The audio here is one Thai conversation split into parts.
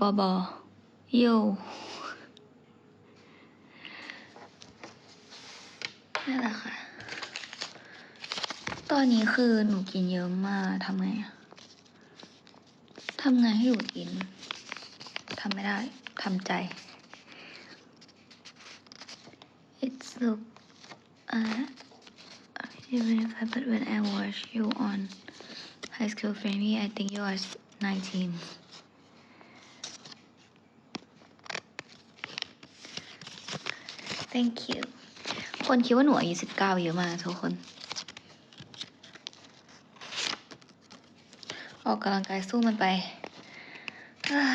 บอบอโยนั่นแหละค่ะ ตอนนี้คือหนูกินเยอะมากทำไงอะทำไงให้หนูกินทำไม่ได้ทำใจ It's look uh even if I but when I watch you on High School Family I think you are 19 Thank you คนคิดว่าหนูอายุสิบเก้าเยอะมากทุกคน ออกกำลังกายสู้มันไป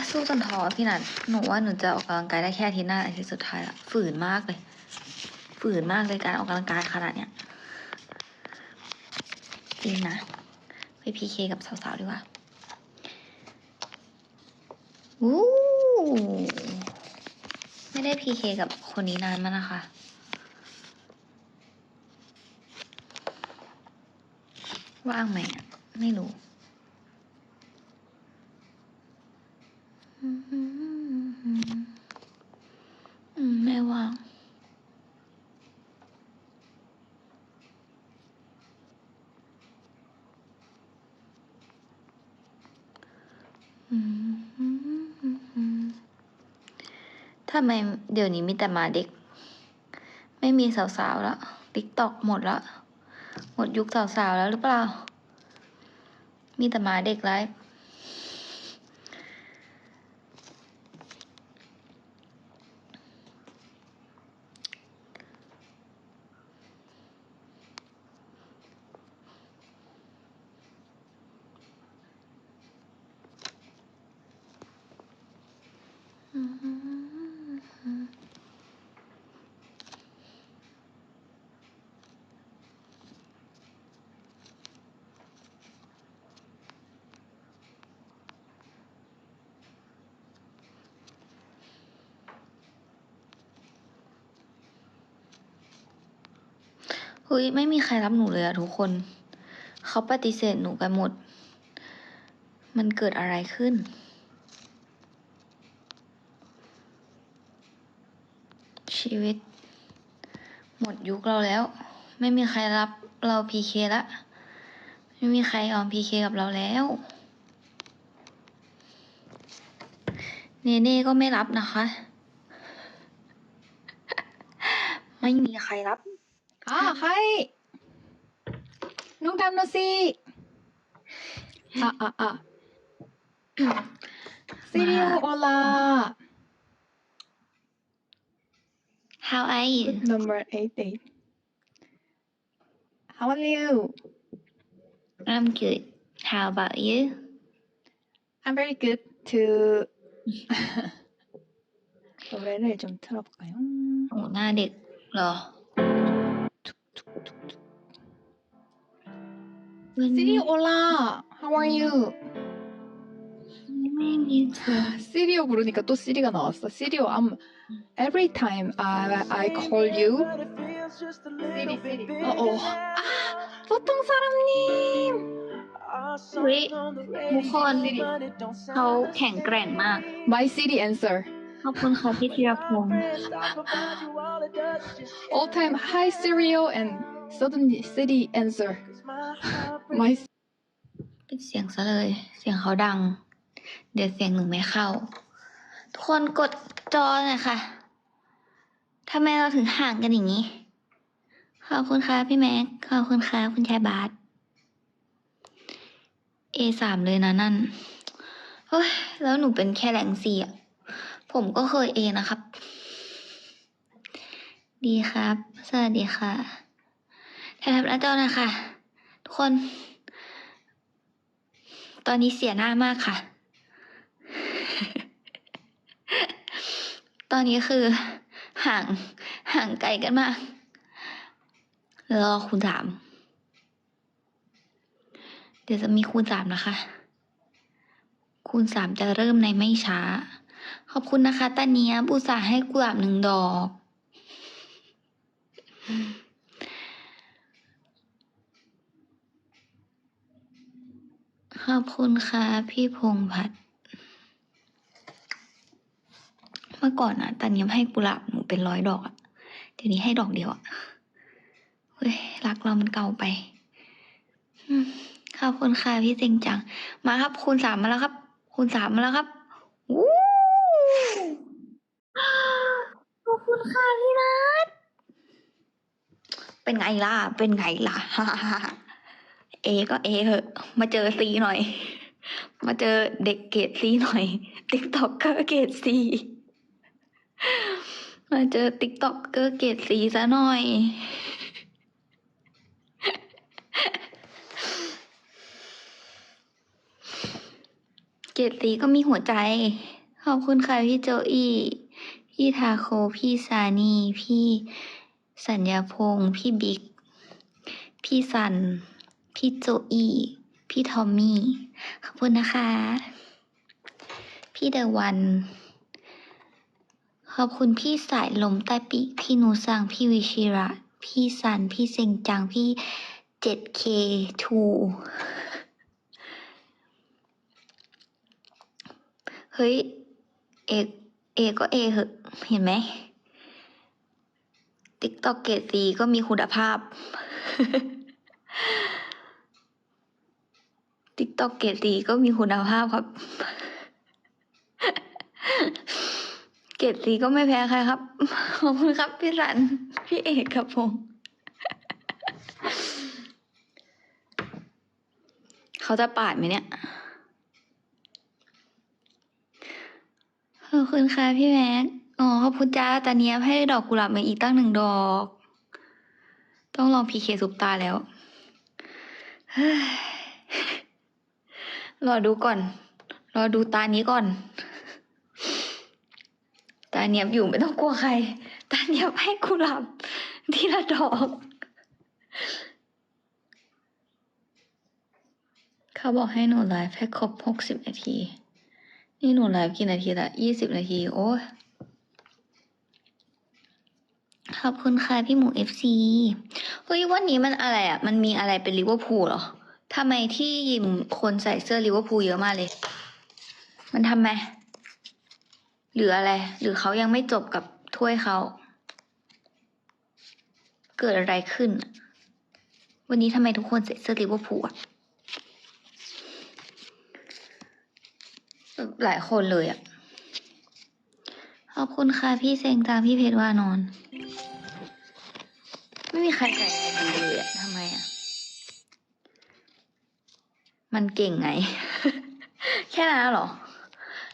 สู้จนท้อพี่นัทหนูว่าหนูจะออกกำลังกายได้แค่อาทิตย์หน้าอาทิตย์สุดท้ายละฝืนมากเลย ฝืนมากเลยการออกกำลังกายขนาดเนี้ยจริงนะ ไปพีเคกับสาวๆดีกว่าวู้ ไม่ได้พีเคกับคนนี้นานมากนะคะ ว่างไหม ไม่รู้ อืมไม่ว่าง อืมทำ ไมเดี๋ยวนี้มีแต่มาเด็ก ไม่มีสาวๆแล้วติ๊กตอกหมดแล้วหมดยุคสาวๆแล้วหรือเปล่า มีแต่มาเด็กไลฟ์ เฮ้ยไม่มีใครรับหนูเลยอะทุกคน เขาปฏิเสธหนูกันหมด มันเกิดอะไรขึ้น ชีวิต หมดยุคเราแล้ว ไม่มีใครรับเราพีเคละ ไม่มีใครยอมพีเคกับเราแล้วเนเน่ก็ไม่รับนะคะ ไม่มีใครรับ À, あはい너무楽しいあああセリオオラ à, à, How are you? Number 18. How are you? I'm good. How about you? I'm very good too. 노래를 좀 틀어볼까요? 오, 나 네, 러. าเด็กเหรอ วันนี้ 시리오 올라. How are you? ไม่มีเธอ 시리오 부르니까 또 시리가 나왔어. 시리오, I'm every time I I call you. 시리 시리. 어 어. 아, 보통 사람님. เฮ้ยทุกคนเขาแข็งแกร่งมาก My Siri answer. ขอบคุณค่ะพี่ธีรพงศ์ All time hi Sirio and suddenly Siri answer. My ปิดเสียงซะเลย เสียงเขาดัง เดี๋ยวเสียงหนึ่งไม่เข้า ทุกคนกดจอหน่อยค่ะทำไมเราถึงห่างกันอย่างนี้ ขอบคุณค่ะพี่แม็ก ขอบคุณค่ะคุณชายบาส A สามเลยนะนั่น เฮ้ย แล้วหนูเป็นแค่แรงสี่อะ ผมก็เคย A นะครับ ดีครับ สวัสดีค่ะถ่ายทำหน้าจอหนะคะ ทุกคน ตอนนี้เสียหน้ามากค่ะ ตอนนี้คือห่างห่างไกลกันมาก รอคูณสาม เดี๋ยวจะมีคูณสามนะคะ คูณสามจะเริ่มในไม่ช้า ขอบคุณนะคะตาเนียบุษาให้กุหลาบหนึ่งดอก ขอบคุณค่ะ พี่พงษ์พัฒน์เมื่อก่อนนะตอนนี้ให้กุหลาบหนูเป็นร้อยดอกอะเดี๋ยวนี้ให้ดอกเดียวอะเฮ้ยรักเรามันเก่าไปขอบคุณค่ะพี่เจงจัง มาครับ คูณสามมาแล้วครับ คูณสามมาแล้วครับวู้ขอบ คุณค่ะพี่นัทเป็นไงล่ะ เป็นไงล่ะเอก็เอเหอะ มาเจอซีหน่อย มาเจอเด็กเกรดซีหน่อยติ๊กต็อกเกอร์เกรดซีมาเจอติ๊กต็อกเกอร์เกรดซีซะหน่อยเกรดซีก็มีหัวใจ ขอบคุณค่ะพี่โจอี้ พี่ทาโค พี่ซานี พี่สัญญาพงษ์พี่บิ๊ก พี่สัน พี่โจอี้พี่ทอมมี่ ขอบคุณนะคะ พี่เดวัน ขอบคุณพี่สายลมใต้ปีก พี่นูซัง พี่วิชิระ พี่สัน พี่เซงจัง พี่ 7K2 เฮ้ย เอกเอก็เอเหอะ เห็นไหมติ๊กตอกเกรดซีก็มีคุณภาพติ๊กตอกเกรดซีก็มีคุณภาพครับ เกรดซีก็ไม่แพ้ใครครับ ขอบคุณครับพี่สัน พี่เอกครับผมเขาจะปาดไหมเนี่ย ขอบคุณค่ะพี่แม็ก อ๋อ ขอบคุณจ้า ตาเนี้ยบให้ดอกกุหลาบมาอีกตั้งหนึ่งดอก ต้องลองพีเคซุปตาแล้ว เฮ้ย รอดูก่อน รอดูตานี้ก่อน ตาเนียบอยู่ไม่ต้องกลัวใคร ตาเนียบให้กุหลาบทีละดอก เขาบอกให้หนูไลฟ์ให้ครบหกสิบนาที นี่หนูไลฟ์กี่นาทีละยี่สิบนาที โอ้ย ขอบคุณค่ะพี่หมูเอฟซีเฮ้ยวันนี้มันอะไรอะ มันมีอะไรเป็นลิเวอร์พูลเหรอทำไมที่ยิมคนใส่เสื้อลิเวอร์พูลเยอะมากเลย มันทำไมหรืออะไร หรือเขายังไม่จบกับถ้วยเขา เกิดอะไรขึ้น วันนี้ทำไมทุกคนใส่เสื้อลิเวอร์พูลอะหลายคนเลยอะ ขอบคุณค่ะพี่เซงตามพี่เพชรวานอน ไม่มีใครใส่อะไรดีเลยอะทำไมอะ่ะมันเก่งไง แค่นั้นเหรอ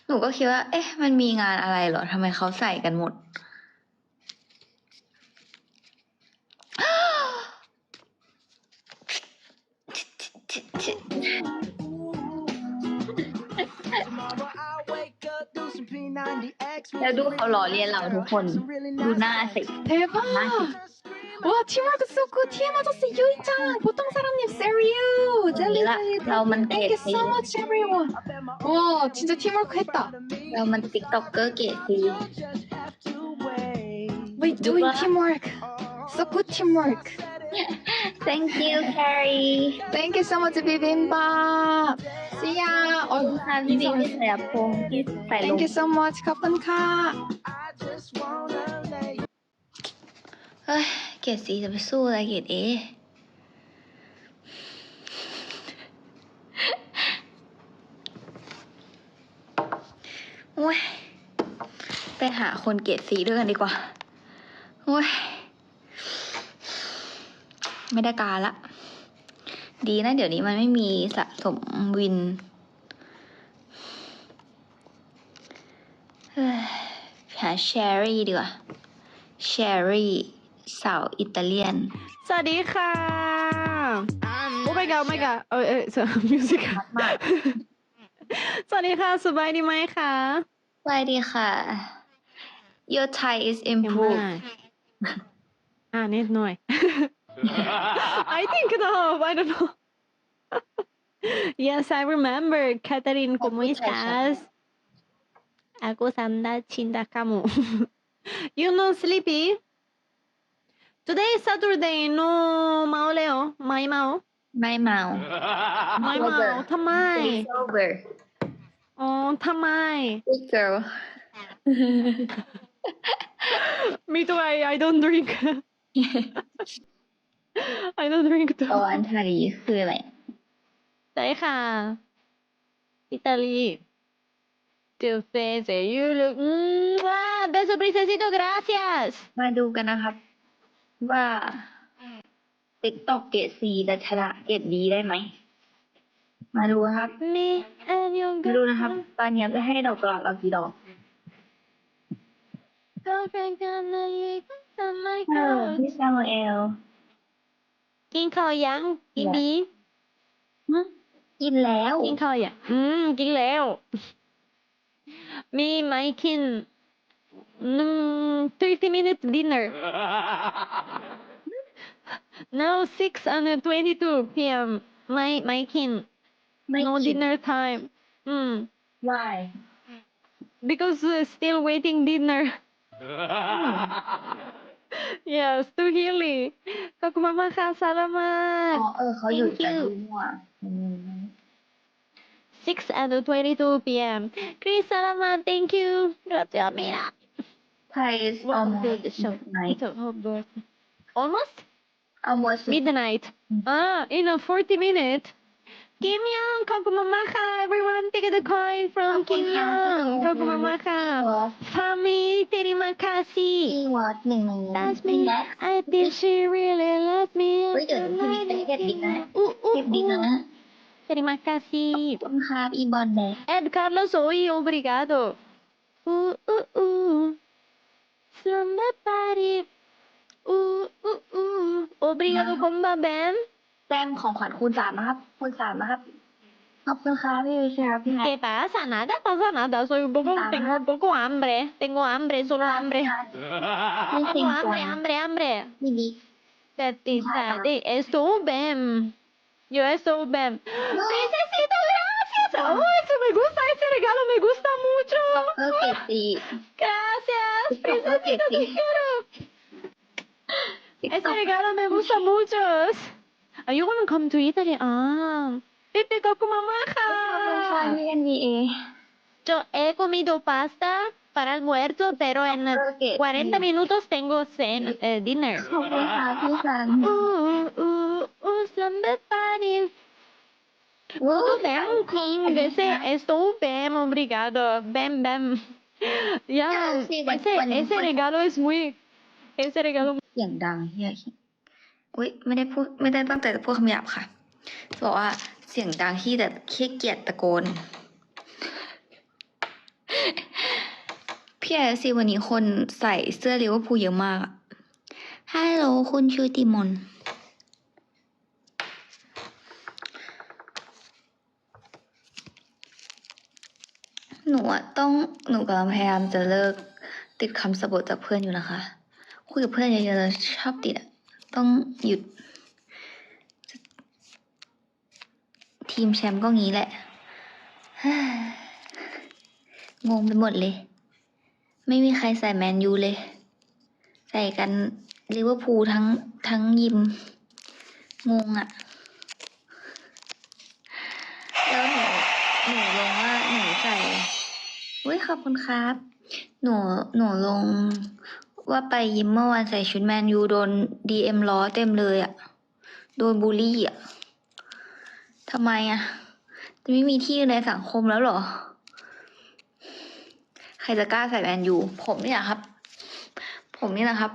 หนูก็คิดว่า เอ๊ะ มันมีงานอะไรเหรอทำไมเขาใส่กันหมดแล้วดูเขาล้อเลียนเราทุกคน ดูหน้าสิ대 박! 와 팀워크 쏘고 TM 아저씨 유이짱. 보통 사람님 세리유 젤리즈 Thank you so much everyone. 와 진짜 팀워크 했다. 그러면 틱톡 끄기 We doing teamwork. So good teamwork. Thank you, Carrie. Thank you so much, Bibimbap. See ya. Oh, Thank you so much, 카.푼카. 아. เกรดซีจะไปสู้อะไรเกรดเอโอ้ย ไปหาคนเกรดซีด้วยกันดีกว่า โอ้ย ไม่ได้การละ ดีนะ เดี๋ยวนี้มันไม่มีสะสมวินเฮ้ยหาแชอรี่ดีกว่าแชอรี่ สาวอิตาเลียน สวัสดีค่ะ โอ้ my god โอ้ my god เออเออ so music มากสวัสดีค่ะ สบายดีไหมคะสวัสดีค่ะ Your Thai is improved อ่านิดหน่อย I think no I don't know Yes I remember Catherine ¿cómo estás? Algo sanda chinda camo You know sleepy? Today is Saturday no เมาเลยเหรอไม่เมาไม่เมาไม่เมาทำไม sober อ๋อทำไม good girl Me too. I I don't drink. I don't drink ต too. อนทารีคืออะไรใช่ค่ะอิตาลี Tu face you look Mwah! beso princesito gracias มาดูกันนะครับ ว่าติ๊กตอกเกรดซีจะชนะเกรดดีได้ไหม มาดูครับ me and your มาดูนะครับ ตอนนี้จะให้ดอกกระหลาบเรากี่ดอก girlfriend gonna leave on my เออ couch พี่ซามูเอลกินข้าวยังกินอยากบีหึกินแล้วกินข้าวยังอื มกินแล้วมีไม่กินอืม30 minutes dinner now 6 and 22 p.m. ไม่ไม่กินไม่ no กิน dinner time อืม why because uh, still waiting dinner yes too hilly ขอบคุณมากๆค่ะสารมาอ๋อเออเขาอยู่ Thank แต่ you ดูมั่วอืม 6 and 22 p.m. Chris Salaman, thank you. Gracias, mira. Price What almost did the show? midnight It's a- oh, but- Almost almost midnight. Ah, in a 40 minutes. Kim Young, Kakumamaka. Everyone take the coin from Kim Young. Kakumamaka. ตัว Fami Terimakasi. ที่วัดหนึ่งหนึ่ง That's พี่ me. แน็ก I think she really loves me. Wait, uh, can we take it dinner? Ooh, เก็บดี ooh, นะ ooh. Terima kasih. ขอบคุณครับอีบอลแดก Ed Carlos Oy, obrigado. Uh, uh, uh. Slumber party. Uh, uh, uh. Obrigado, Comba Ben. แต้มของขวัญคูณสามนะครับ คูณสามนะครับ ขอบคุณครับพี่วิเชียรพี่แฮก ¿Qué pasa? Nada pasa nada. Soy un poco, Ah. tengo un poco hambre. Tengo hambre, solo hambre. ไม่สิง Tengo ตัว hambre, hambre, hambre. พี่บิ๊ก Gatita de Estoubem. Yo Estoubem. Princesito, gracias. Oh, eso me gusta. Ese regalo me gusta mucho. เออเกรดซี Gracias, TikTok, princesito, te sí. quiero. Ese regalo me gusta mucho. Are you gonna come to Italy? Ah, Pepe ขอบคุณค่ะ Kakumamaka. พี่ NBA Yo he comido pasta para almuerzo, pero en เออเกรด40 minutos tengo cena, eh, dinner. ขอบคุณค่ะพี่สัน Uh, uh, uh, slumber party. วู้ Tudo bem, sim, esse, estou bem, obrigado. Bem, bem. Yeah, Sí, bueno, ese, bueno, ese bueno. regalo es muy, ese regalo เสียงดังเฮียอุ้ยไม่ได้พูดไม่ได้ตั้งใจจะพูดคำหยาบค่ะจะบอกว่าเสียงดังที่แต่ขี้เกียจตะโกน พี่แอซีวันนี้คนใส่เสื้อลิเวอร์พูลเยอะมากอะฮัลโหลคุณชูติมนหนู อะต้องหนูกำลังพยายามจะเลิกติดคำสะบทจากเพื่อนอยู่นะคะ คุยกับเพื่อนเยอะๆชอบติดอะต้องหยุด ทีมแชมป์ก็งี้แหละงงไปหมดเลย ไม่มีใครใส่แมนยูเลย ใส่กันลิเวอร์พูลทั้งทั้งยิม งงอะแล้วหนูหนูลงว่าหนูใส่ อุ้ยขอบคุณครับ หนูหนูลงว่าไปยิมเมื่อวานใส่ชุดแมนยูโดนดีเอ็มล้อเต็มเลยอะโดนบูลลี่อะทำไมอะจะไม่มีที่ในสังคมแล้วเหรอ ใครจะกล้าใส่แมนยูผมนี่แหละครับ ผมนี่แหละครับ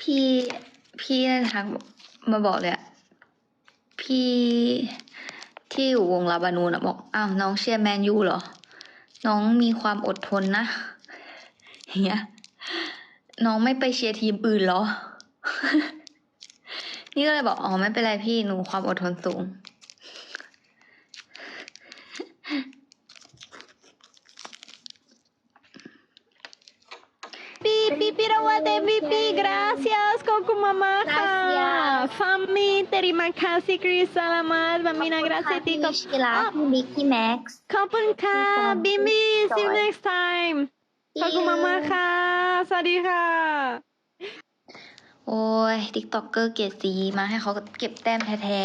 พี่ พี่ทักมาบอกเลยอะพี่ที่อยู่วงลาบานูนอะบอกอ้าวน้องเชียร์แมนยูเหรอ น้องมีความอดทนนะอย่างเงี้ยน้องไม่ไปเชียร์ทีมอื่นเหรอ นี่ก็เลยบอกอ๋อไม่เป็นไรพี่หนูความอดทนสูง Pipi Pirawate Pipi, gracias Kokumamaka. Gracias. Fami terima kasih Chris Salamat. Mamina gracias พี่ Tito. ชิระพี่บิ๊กพี่แม็กซ์ Kapunka, Welcome. Bimbi, see you Sorry. next time. พี่ Kokumamaka, สวัสดีค่ะ โอ้ยติ๊กต็อกเกอร์เกรดซีมาให้เขาเก็บแต้มแท้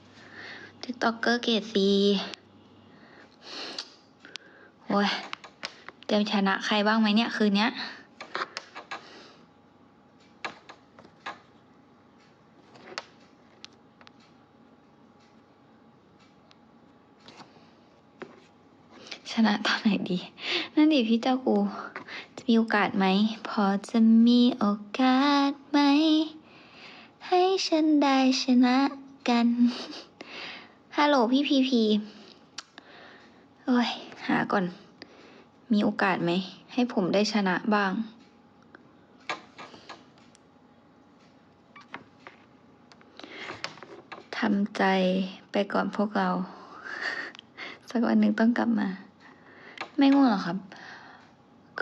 ๆติ๊กต็อกเกอร์เกรดซีโอ้ยเตรียมชนะใครบ้างไหมเนี่ย คืนเนี้ย นะตอนไหนดี นั่นดิพี่เจ้ากู จะมีโอกาสไหม พอจะมีโอกาสไหม ให้ฉันได้ชนะกัน ฮัลโหลพี่พีพีโอ้ย หาก่อน มีโอกาสไหม ให้ผมได้ชนะบ้าง ทำใจไปก่อนพวกเรา สักวันหนึ่งต้องกลับมา ไม่ง่วงหรอครับ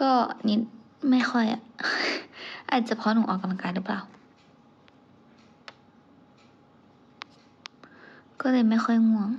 ก็นิดไม่ค่อยอะอาจจะเพราะหนูออกกำลังกายหรือเปล่า ก็เลยไม่ค่อยง่วง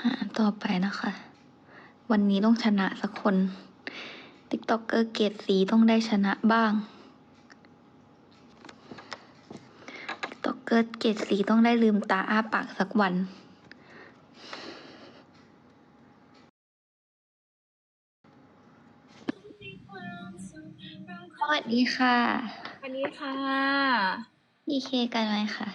หา ต่อไปนะคะ วันนี้ต้องชนะสักคนติ๊กต็อกเกอร์เกรดสีต้องได้ชนะบ้างติ๊กต็อกเกอร์เกรดสีต้องได้ลืมตาอ้าปากสักวันสวัสดีค่ะ สวัสดีค่ะดีเคกันไหมคะ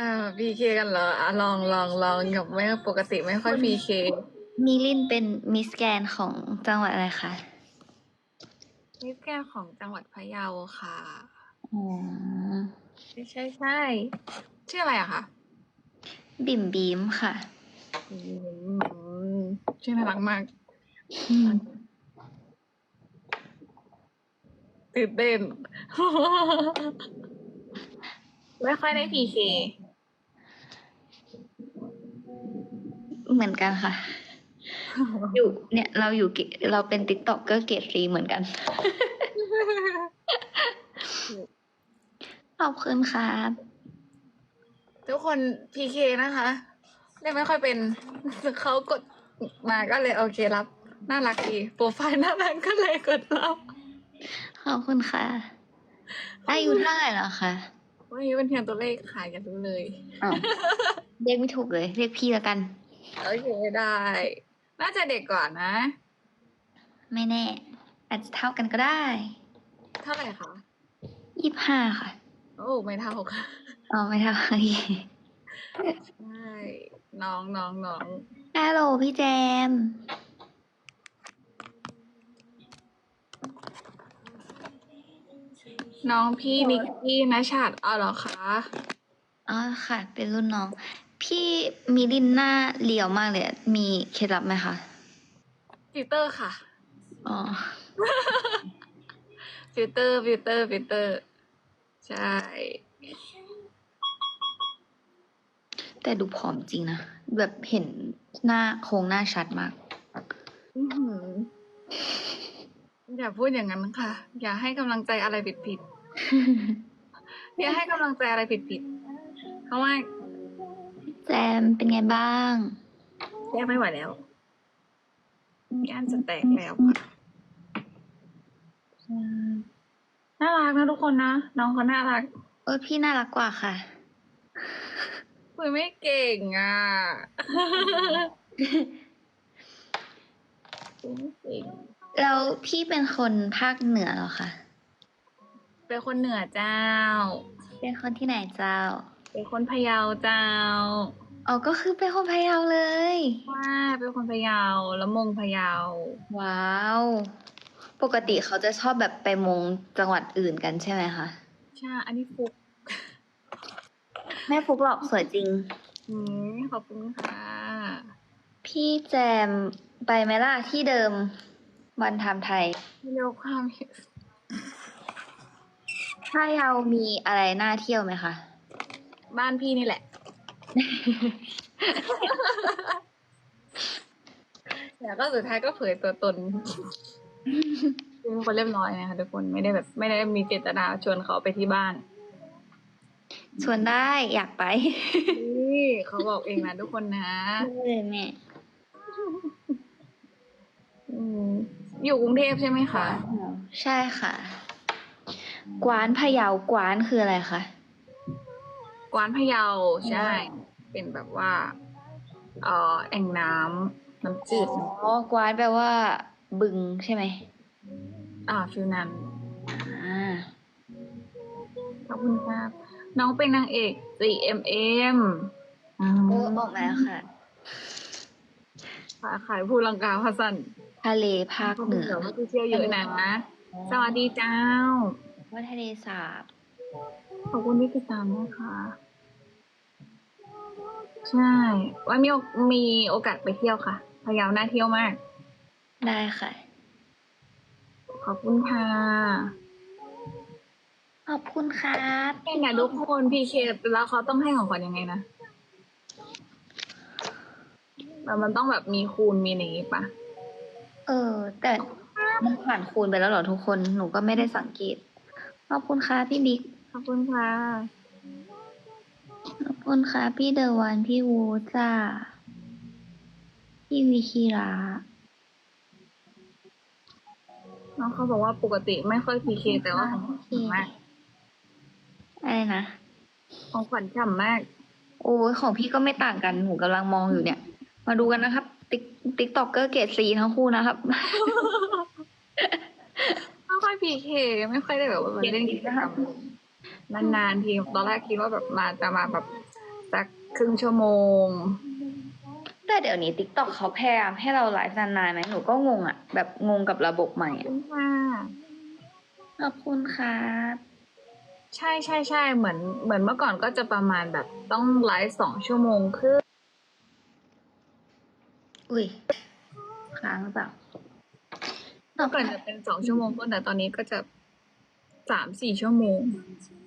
อ่าพีเคกันเหรออะลองลองลองกับไม่ปกติไม่ค่อยพีเคมิลินเป็นมิสแกนของจังหวัดอะไรคะนี่แก้วของจังหวัดพะเยาค่ะ อ๋อใช่ใช่ใช่ชื่ออะไรอะคะบิ่มบีมค่ะ อืมชื่อน่ารักมากตื่นเต้น ไม่ค่อยได้พีเค เหมือนกันค่ะ อยู่เนี่ยเราอยู่เกเราเป็นติ๊กต็อกเกอร์เกรดซีเหมือนกัน ขอบคุณครับ ทุกคนพีเคนะคะเล่นไม่ค่อยเป็นเขากดมาก็เลยโอเครับ น่ารักดีโปรไฟล์น่ารักก็เลยกดรับ ขอบคุณค่ะอายุเท่าไหร่แล้วคะวันนี้เป็นเพียงตัวเลขค่ะอย่ารู้เลยอ้าวเรียกไม่ถูกเลย เรียกพี่แล้วกัน โอเคได้ น่าจะเด็กกว่านะ ไม่แน่ อาจจะเท่ากันก็ได้เท่าไหร่คะยี่ห้าค่ะ โอ้ไม่เท่าค่ะอ๋อไม่เท่าโอเคใช่น้องน้องน้องฮัลโหลพี่แจม น้องพี่นิกกี้นะชาติเอาเหรอคะ อ๋อค่ะ เป็นรุ่นน้อง พี่มิลินหน้าเหลียวมากเลยอะมีเคล็ดลับไหมคะ ฟิลเตอร์ค่ะ อ๋อ ฟิลเตอร์ ฟิลเตอร์ ฟิลเตอร์ ใช่ แต่ดูผอมจริงนะ แบบเห็นหน้าโครงหน้าชัดมาก อื้อหืออย่าพูดอย่างนั้นค่ะ อย่าให้กำลังใจอะไรผิดผิดๆอย่าให้กำลังใจอะไรผิดผิดๆเพราะว่า แจมเป็นไงบ้างแยกไม่ไหวแล้วย่านจะแตกแล้วค่ะน่ารักนะทุกคนนะน้องเขาน่ารัก เออพี่น่ารักกว่าค่ะคุยไม่เก่งอะคุยไม่เก่งแล้วพี่เป็นคนภาคเหนือเหรอคะเป็นคนเหนือเจ้า เป็นคนที่ไหนเจ้า เป็นคนพะเยาเจ้าอ๋อก็คือเป็นคนพะเยาเลยว่าเป็นคนพะเยาแล้วมงพะเยา ว้าว ปกติเขาจะชอบแบบไปมงจังหวัดอื่นกันใช่ไหมคะใช่อันนี้ฟุก แม่ฟุกหลอกสวยจริงอืมขอบคุณค่ะ พี่แจมไปไหมล่ะที่เดิมวันทำไทยเร็วความถ้าเรามีอะไรน่าเที่ยวไหมคะ บ้านพี่นี่แหละ แล้วก็สุดท้ายก็เผยตัวตนเป็นคนเรียบร้อยนะคะทุกคนไม่ได้แบบ ไม่ได้มีเจตนาชวนเขาไปที่บ้าน ชวนได้อยากไป นี่เขาบอกเองนะทุกคนนะเลยแม่อืมอยู่กรุงเทพใช่ไหมคะ ใช่ค่ะ กวานพะเยากวานคืออะไรคะ กวานพะเยาใช่ เป็นแบบว่า เอ่อแอ่งน้ำน้ำจืดอ๋อกวานแปลว่า บึงใช่ไหมอ่าฟิวนั้นอ่าขอบคุณครับน้องเป็นนางเอก GMM อืมโอ้ออกมาแล้วค่ะ ขายผู้ลังกาพาสันทะเลภาคเหนือเดี๋ยวมาเที่ยวเยอะนะ สวัสดีเจ้า ว่าทะเลสาบ ขอบคุณที่ติดตามนะคะ ใช่ว่ามีโอมีโอกาสไปเที่ยวค่ะพะเยาน่าเที่ยวมาก ได้ค่ะ ขอบคุณค่ะขอบคุณครับเนี่ยทุกคนพีเคแล้วเขาต้องให้ของขวัญยังไงนะแบบมันต้องแบบมีคูณมีอะไรอย่างงี้ปะเออ แต่มันผ่านคูณไปแล้วเหรอทุกคนหนูก็ไม่ได้สังเกตขอบคุณค่ะพี่บิ๊ก ขอบคุณค่ะ ขอบคุณค่ะ พี่เดอะวันพี่วูจ้า พี่วิคิระน้องเขาบอกว่าปกติไม่ค่อยพีเคแต่ว่าของขวัญฉ่ำมากอะไรนะ ของขวัญฉ่ำมาก โอ้ยของพี่ก็ไม่ต่างกันหนูกำลังมองอยู่เนี่ย มาดูกันนะครับ ติ๊กติ๊กต็อกเกอร์เกรดซีทั้งคู่นะครับ ไม่ค่อยพีเคไม่ค่อยได้แบบว่ามาเล่นกิจกรรม นานๆทีตอนแรกคิดว่าแบบมาจะมาแบบสักครึ่งชั่วโมง แต่เดี๋ยวนี้ติ๊กต็อกเขาพยายามให้เราไลฟ์นานๆไหมหนูก็งงอะแบบงงกับระบบใหม่ขอบอะคุณค่ะขอบคุณครับใช่ใช่ใช่เหมือนเหมือนเมื่อก่อนก็จะประมาณแบบต้องไลฟ์สองชั่วโมงครึ่งอุ้ยค้างหรือเปล่าเมื่อก่อนจะเป็นสองชั่วโมงต้นแต่ตอนนี้ก็จะ สามสี่ชั่วโมง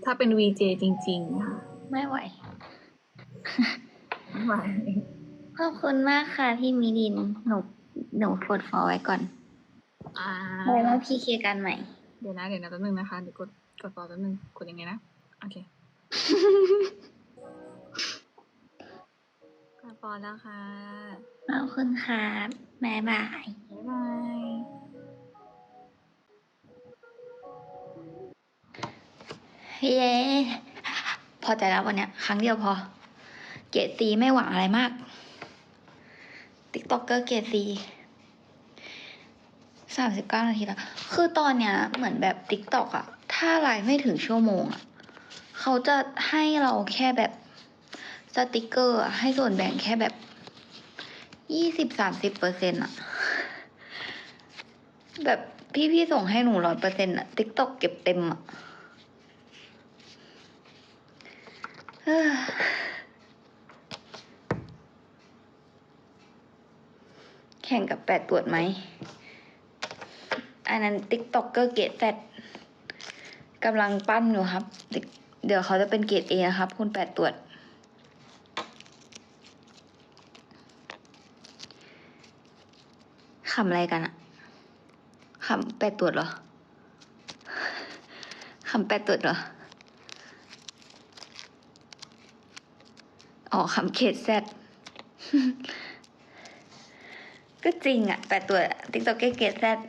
ถ้าเป็นวีเจจริงๆค่ะไม่ไหว ไม่ไหวขอบคุณมากค่ะพี่มิลินหนูหนูกดฟอลไว้ก่อนอ่าไว้มาพีเคกันใหม่ เดี๋ยวนะเดี๋ยวนะแป๊บนึงนะคะเดี๋ยวกดกดต่อแป๊บนึงกดยังไงนะโอเคกดพอแล้วค่ะขอบคุณครับบ๊ายบายบ๊ายบาย เย้พอใจแล้ววันเนี้ยครั้งเดียวพอ เกรดซีไม่หวังอะไรมาก ติ๊กต็อกเกอร์เกรดซีสามสิบเก้านาทีแล้ว คือตอนเนี้ยเหมือนแบบติ๊กต็อกอะถ้าไลฟ์ไม่ถึงชั่วโมงอะเขาจะให้เราแค่แบบสติกเกอร์อะให้ส่วนแบ่งแค่แบบยี่สิบสามสิบเปอร์เซ็นต์อะแบบพี่ๆส่งให้หนูร้อยเปอร์เซ็นต์อะติ๊กต็อกเก็บเต็มอะ เอ้อ แข่งกับแปดตรวจไหม อันนั้นติ๊กต็อกเกอร์เกรดแซดกำลังปั้นอยู่ครับ เดี๋ยวเขาจะเป็นเกรดเอนะครับ คุณแปดตรวจ ขำอะไรกันอะขำแปดตรวจเหรอขำแปดตรวจเหรอ อ๋อคำเขตแซดก็จริงอะแต่ตัวติ๊กต็อกเกตแซด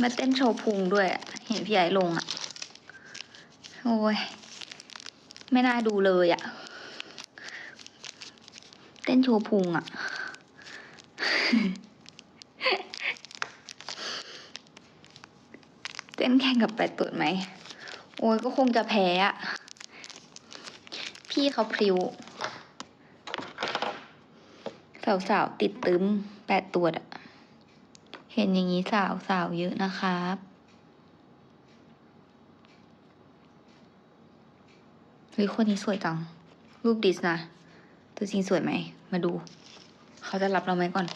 มาเต้นโชว์พุงด้วยอะเห็นพี่ใหญ่ลงอะโอ้ย ไม่น่าดูเลยอะเต้นโชว์พุงอะเต้นแข่งกับแปดตุดไหม โอ้ยก็คงจะแพ้อะพี่เขาพริ้วสาวๆติดตึมแปดตัวอะเห็นอย่างนี้สาวสาวๆเยอะนะครับ หรือคนนี้สวยจัง รูปดิสนะ ตัวจริงสวยไหม มาดู เขาจะรับเราไหมก่อน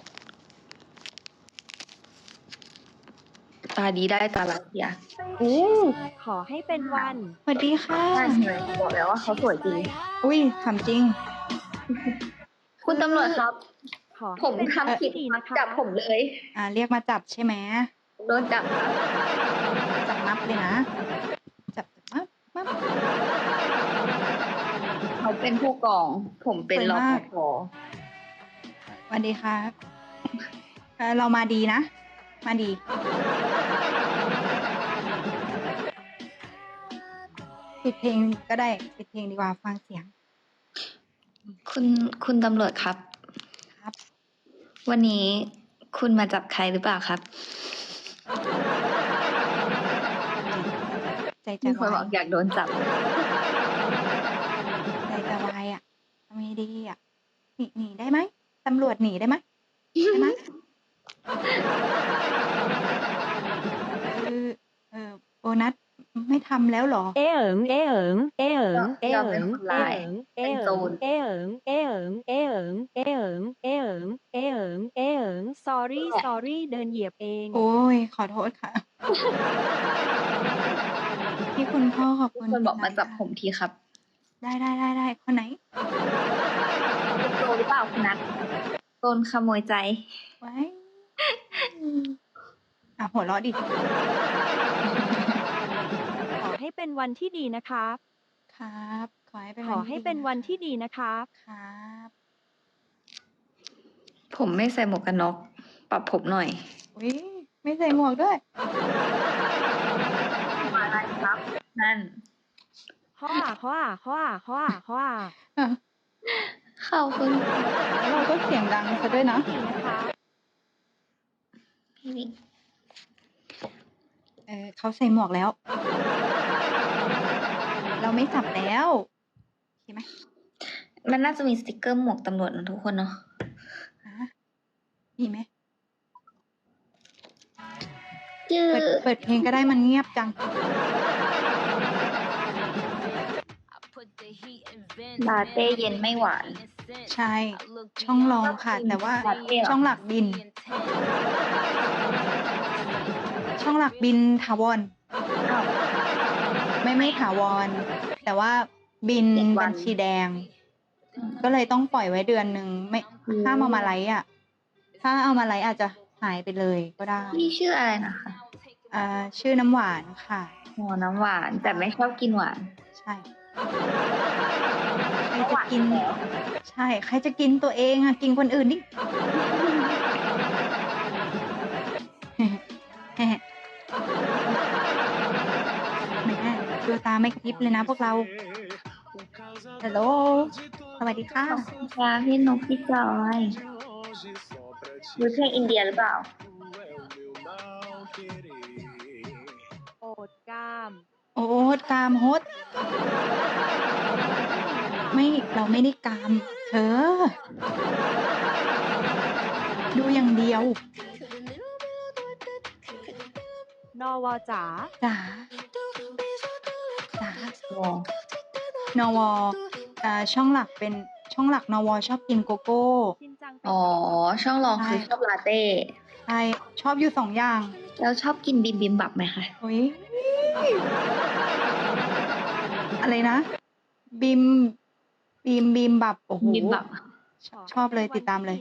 าดีได้ตาลักเสียอู้ขอให้เป็นวันสวัสดีค่ะ ใช่เลยบอกแล้วว่าเขาสวยจริง อุ้ยถามจริง คุณตำรวจครับ ขอให้ผมเป็นทำผิดวันที่นะคะจับผมเลย อ่า เรียกมาจับใช่ไหมโดนจับครับจับนับเลยนะ จับจับนับนับเขาเป็นผู้กอง ผมเป็นสวยรอมากปภสวัสดีครับเอ่อเรามาดีนะ มาดี ปิดเพลงก็ได้ปิดเพลงดีกว่าฟังเสียง คุณคุณตำรวจครับ ครับ วันนี้คุณมาจับใครหรือเปล่าครับ ใจจะมีคนวาบอกยอยากโดนจับ ใจจะวายอะทำไงดีอะหนีหนีได้ไหมตำรวจหนีได้ไหมได้ไหมคือเออโบนัส ไม่ทำแล้วเหรอ เอเอิงเอเอิงเอเอิงเอเราเป็เอินงคนเอร้ายเอิงเอเป็นเอิโจงรเอเอิงเอเอิงเอเอิงเอเอิงเอเอิงเอเอิงเอเอิง sorry sorry เดินเหยียบเอง โอ้ย ขอโทษค่ะ ที่คุณพ่อขอบทุกคุณคนบอกมาจับค่ะผมทีครับ ได้ได้ได้ได้คนไหนเป็นโจรหรือเปล่าคุณนัทโดนขโมยใจ ไว้อะหัวเราะดิขอให้ เป็นวันที่ดีนะครับ ครับ ขอให้เป็นขอให้เป็นวันที่ดีนะครับครับ ผมไม่ใส่หมวกกันน็อกปรับผมหน่อย อุ้ยไม่ใส่หมวกด้วยมาอะไรครับนั่น ข้ออะข้ออะข้ออะข้ออะข้ออะอะเข้าคุณแล้วเราก็เสียงดังซะด้วยนะ ดีนะครับพี่วิกเออเขาใส่หมวกแล้ว เราไม่จับแล้วโอเคไหมมันน่าจะมีสติกเกอร์หมวกตำรวจนะทุกคนเนาะฮะมีไหมจื้อเปิดเปิดเพลงก็ได้มันเงียบจัง ลาเต้เย็นไม่หวาน ใช่ ช่องรองค่ะ แต่ว่าลาเต้เหรอ ช่องหลักบิน ช่องหลักบินถาวรอ้าว ไม่ไม่ถาวร แต่ว่าบินเจ็ดวันบัญชีแดง ก็เลยต้องปล่อยไว้เดือนหนึ่งไม่ห้ามเอามาไลฟ์อะ ถ้าเอามาไลฟ์อาจจะหายไปเลยก็ได้พี่ชื่ออะไรนะคะอ่าชื่อน้ำหวานค่ะหัวน้ำหวานแต่ไม่ชอบกินหวาน ใช่ใครจะกินใช่ ใครจะกินตัวเองอะกินคนอื่นดิ แหมดู ตาไม่กระพริบเลยนะพวกเราฮัลโหลสวัสดีค่ะขอบคุณค่ะพี่นกพี่จอยดูเพลงอินเดียหรือเปล่า โอดกล้าม โอ้โหดกามโฮดไม่เราไม่ได้กามเธอ ดูอย่างเดียวนอวอจ๋าจ๋า จ๋านวอ่าช่องหลักเป็นช่องหลักนวชอบกินโกโก้ชินจังเป็นอ๋อ ช่องรองคือใช่ชอบลาเต้ ใช่ชอบอยู่สองอย่าง แล้วชอบกินบิมบิมบับไหมคะโอ้ยอะไรนะ บิมบิมบิมบับโอ้โหบิมบับชอบเลยติดตามเลย